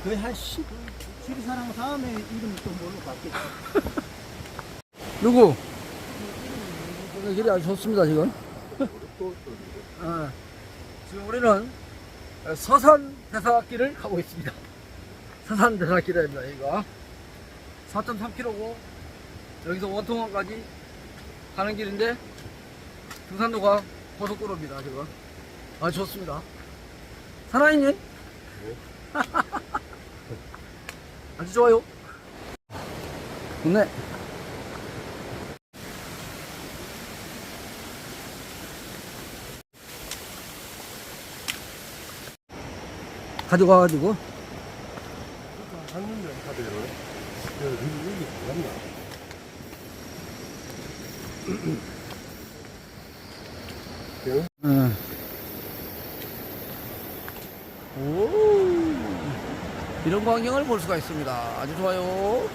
이름은 거의 한 10, 12사람 다음에 이름 또 뭘로 바뀌었지. 누구? 오늘 길이 아주 좋습니다, 지금. 어, 지금 우리는 서산 대사길을 가고 있습니다. 서산 대사길입니다, 여기가. 4.3km고, 여기서 원통원까지 가는 길인데, 등산로가 고속도로입니다, 지금. 아주 좋습니다. 사나이님? 아주 좋아요. 좋네. 가져가가지고 한눈에 카드를 여기 여기 몰랐나? 응. 오 이런 광경을 볼 수가 있습니다. 아주 좋아요.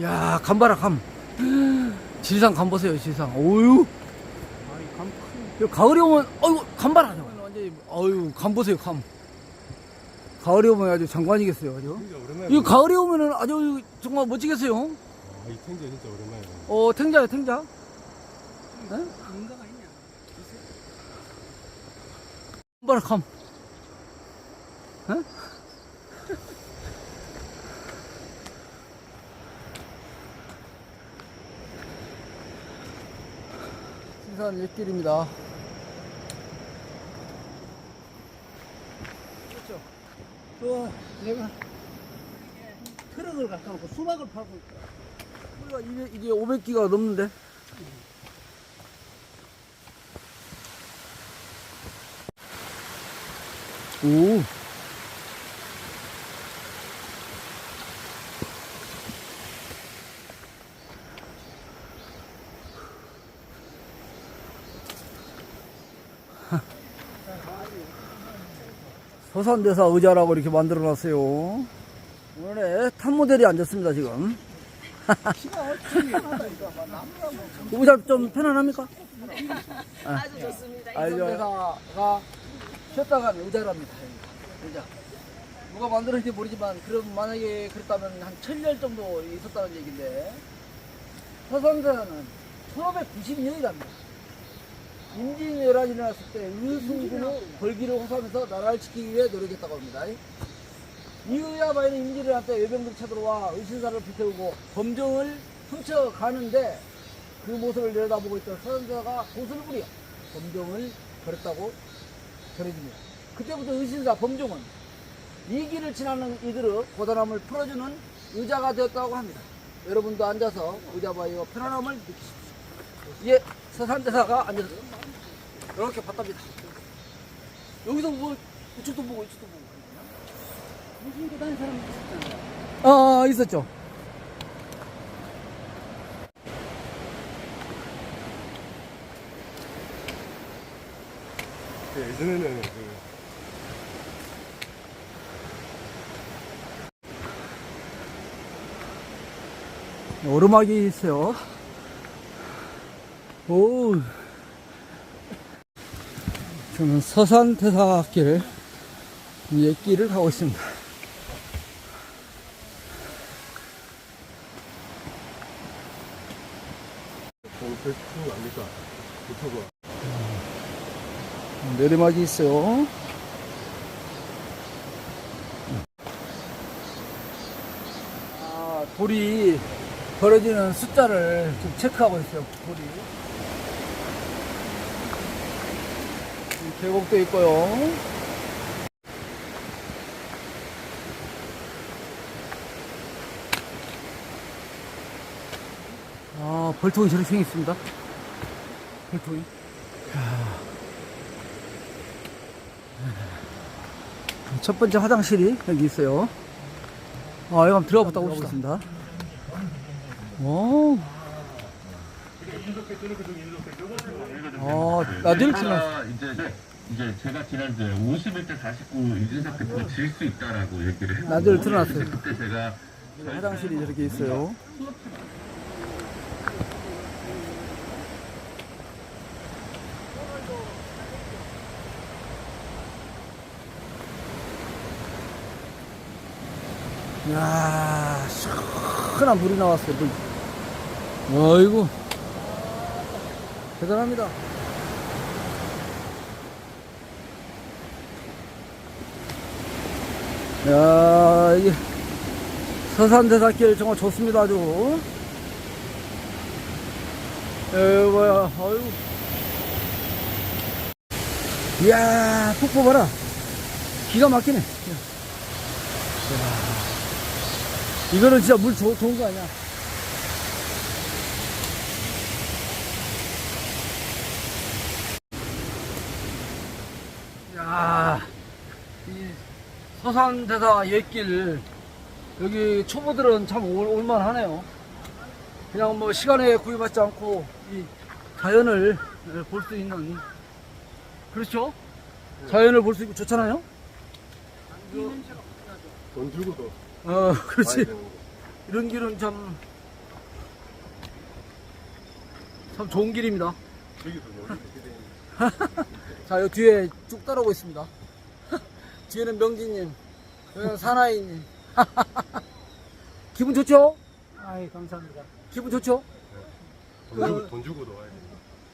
야 감 봐라 감. 지리산 감 보세요 지리산. 오유. 감 가을이 오면 어이구 감 봐라. 완전히 어유 감 보세요 감. 가을이 오면 아주 장관이겠어요 오랜만에. 이거 가을이 오면은 아주 정말 멋지겠어요. 아, 이 텐제 진짜 오랜만에. 보네. 어 탱자야 탱자. 있냐? 감 봐라 감. 어? 신산 옛길입니다. 그렇죠. 그, 내가 트럭을 갖다 놓고 수박을 팔고 있다. 우리가 이게 500기가 넘는데. 오. 서산대사 의자라고 이렇게 만들어 놨어요. 오늘의 탑 모델이 앉았습니다, 지금. 의자 좀 편안합니까? 아주 좋습니다. 알죠. 대사가 쉬었다 간 의자랍니다. 의자. 누가 만들었는지 모르지만, 그럼 만약에 그랬다면 한 천년 정도 있었다는 얘기인데, 서산대사는 1592년이랍니다. 임진왜란이 일어났을 때 의승군의 벌기를 호소하면서 나라를 지키기 위해 노력했다고 합니다. 이의야바에는 임진왜란 때 외병들이 쳐들어와 의신사를 불태우고 범정을 훔쳐가는데 그 모습을 내려다보고 있던 서현사가 고수를 부려 범정을 벌였다고 전해집니다. 그때부터 의신사 범종은 이 길을 지나는 이들의 고단함을 풀어주는 의자가 되었다고 합니다. 여러분도 앉아서 의자바이와 편안함을 느끼십시오. 예, 서산대사가 앉아서 이렇게 봤답니다. 여기서 뭐 이쪽도 보고 이쪽도 보고. 무슨 거 다니는 사람 있었잖아. 아, 있었죠. 예, 예전에는 그 오르막이 있어요. 오. 저는 서산 대사길 옛길을 가고 있습니다. 유튜브. 내리막이 있어요. 아, 돌이 벌어지는 숫자를 좀 체크하고 있어요. 돌이. 계곡도 있고요. 아, 벌통이 저렇게 생겼습니다. 벌통이. 첫 번째 화장실이 여기 있어요. 아, 여기 한번 들어가 봤다 오겠습니다. 오. 아. 제가 이제 이제 제가 지난주에 51대 49 이준석 대표가 질 수 있다라고 얘기를 했고 나들 틀어놨어요. 그때 제가 화장실이 저렇게 있어요. 이야, 시원한 물이 나왔어요, 물. 어이구. 대단합니다. 야, 이게 서산대사길 정말 좋습니다, 아주. 에, 뭐야, 아유. 이야, 폭포 봐라. 기가 막히네. 이야. 이거는 진짜 물 좋, 좋은 거 아니야. 야, 이 서산대사 옛길 여기 초보들은 참 올, 올만하네요. 그냥 뭐 시간에 구애받지 않고 이 자연을 볼 수 있는 그렇죠? 자연을 볼 수 있고 좋잖아요. 돈 주고도 어, 그렇지. 이런 길은 참, 참 좋은 길입니다. 여기 자, 여 뒤에 쭉 따라오고 있습니다. 뒤에는 명진님, 사나이님. 기분 좋죠? 아이 감사합니다. 기분 좋죠? 돈, 주고, 돈 주고도 와야 돼.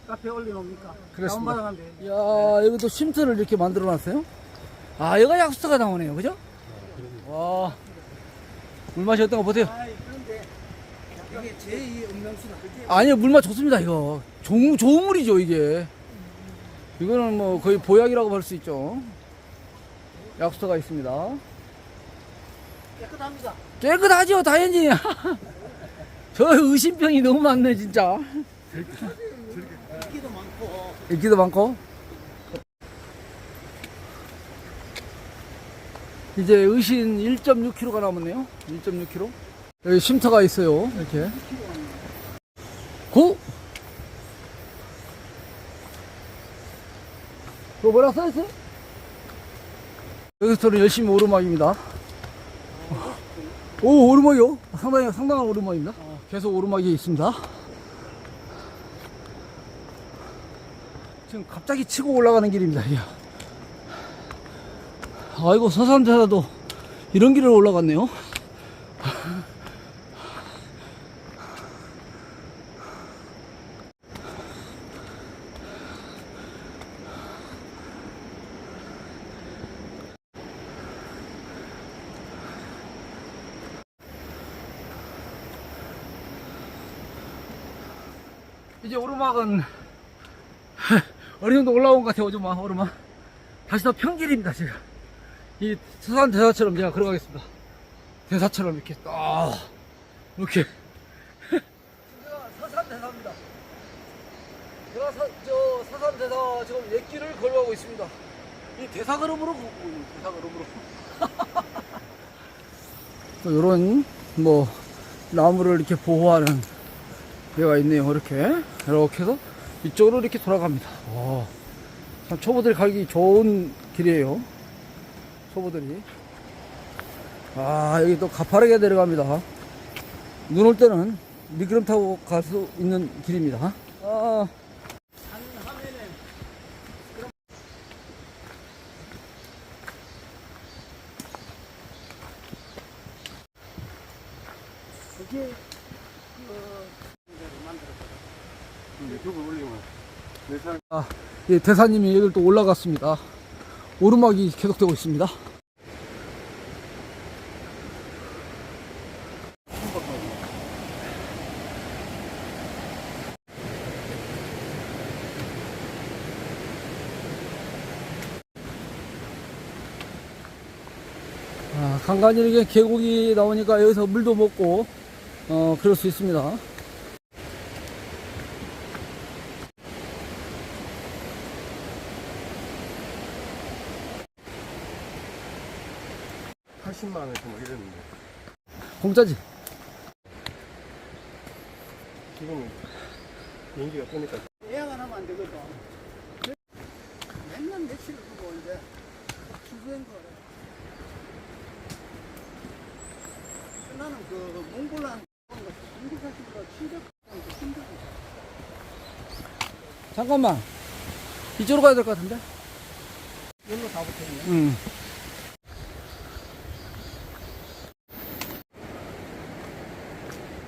카페 올려놓습니까? 그렇습니다. 다운받아가면 돼. 이야, 여기도 쉼터를 이렇게 만들어 놨어요. 아, 여기가 약수터가 나오네요. 그죠? 와, 물 맛이 어떤 거 보세요. 아이 그런데 이게 제2 음명수다. 그지? 아니요, 물맛 좋습니다, 이거. 좋은, 좋은 물이죠, 이게. 이거는 뭐 거의 보약이라고 볼 수 있죠. 약수터가 있습니다. 깨끗합니다. 깨끗하죠, 당연히. 저 의심병이 너무 많네, 진짜. 인기도 많고 인기도 많고. 이제 의신 1.6km가 남았네요. 1.6km. 여기 쉼터가 있어요. 이렇게. 고! 그거 뭐라 써있어요? 여기서는 열심히 오르막입니다. 오, 오르막이요? 상당히, 상당한 오르막입니다. 계속 오르막이 있습니다. 지금 갑자기 치고 올라가는 길입니다. 아이고 서산대사도 이런 길을 올라갔네요. 이제 오르막은 어느 정도 올라온 것 같아요, 오르막, 오르막. 다시 또 평길입니다, 제가. 이 서산 대사처럼 제가 걸어가겠습니다. 대사처럼 이렇게 딱, 이렇게. 서산 대사입니다. 제가 서, 저 서산 대사 지금 옛길을 걸어가고 있습니다. 이 대사 걸음으로 대사 걸음으로. 또 요런, 뭐, 나무를 이렇게 보호하는 데가 있네요, 이렇게. 이렇게 해서 이쪽으로 이렇게 돌아갑니다. 와, 참 초보들이 가기 좋은 길이에요. 초보들이. 아, 여기 또 가파르게 내려갑니다. 눈 올 때는 미끄럼 타고 갈 수 있는 길입니다. 아, 그게 유튜브 올리면. 아, 예, 대사님이 여기를 또 올라갔습니다. 오르막이 계속되고 있습니다. 아, 간간히 이렇게 계곡이 나오니까 여기서 물도 먹고, 어, 그럴 수 있습니다. 80만 막 이랬는데 공짜지? 지금은 비행기가 뜨니까 예약 안 하면 안 되거든. 맨날 며칠 두고 이제 주소한 거래. 나는 그 몽골란 힘들어. 잠깐만. 이쪽으로 가야 될 것 같은데? 여기로 다 붙어있네. 응.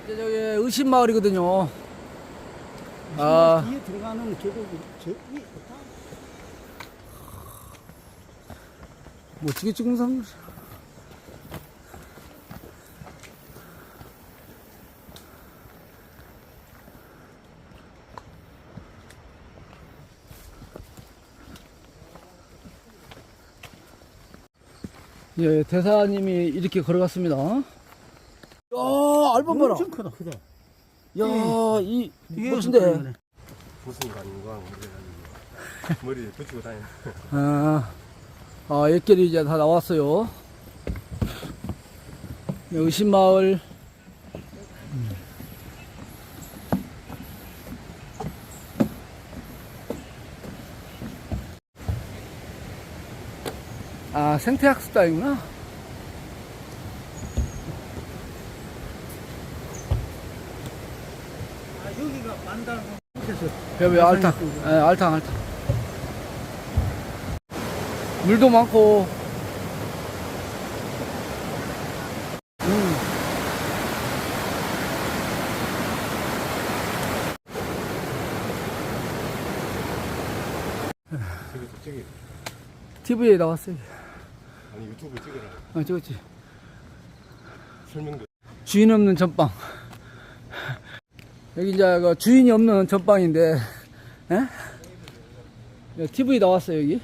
이제 저기 의심마을이거든요. 아, 뒤에 들어가는 계곡이 저기 멋지게 찍은 사람. 예, 대사님이 이렇게 걸어갔습니다. 야, 알밤 봐라. 엄청 크다 크다. 야, 이 뒤에 멋진데. 무슨 관광 그래가지고 머리에 붙이고 다니는 아, 아, 옛길이 이제 다 나왔어요. 의심마을. 아, 생태학습단이구나. 여기가 곳에서 여기 알탕. 예, 알탕, 알탕. 물도 많고. 음, 저기 저기 TV에 나왔어요. 아니 유튜브 찍으라 아, 찍었지. 설명도 주인 없는 전빵. 여기 이제 그 주인이 없는 전빵인데, 예? TV 나왔어요, 여기.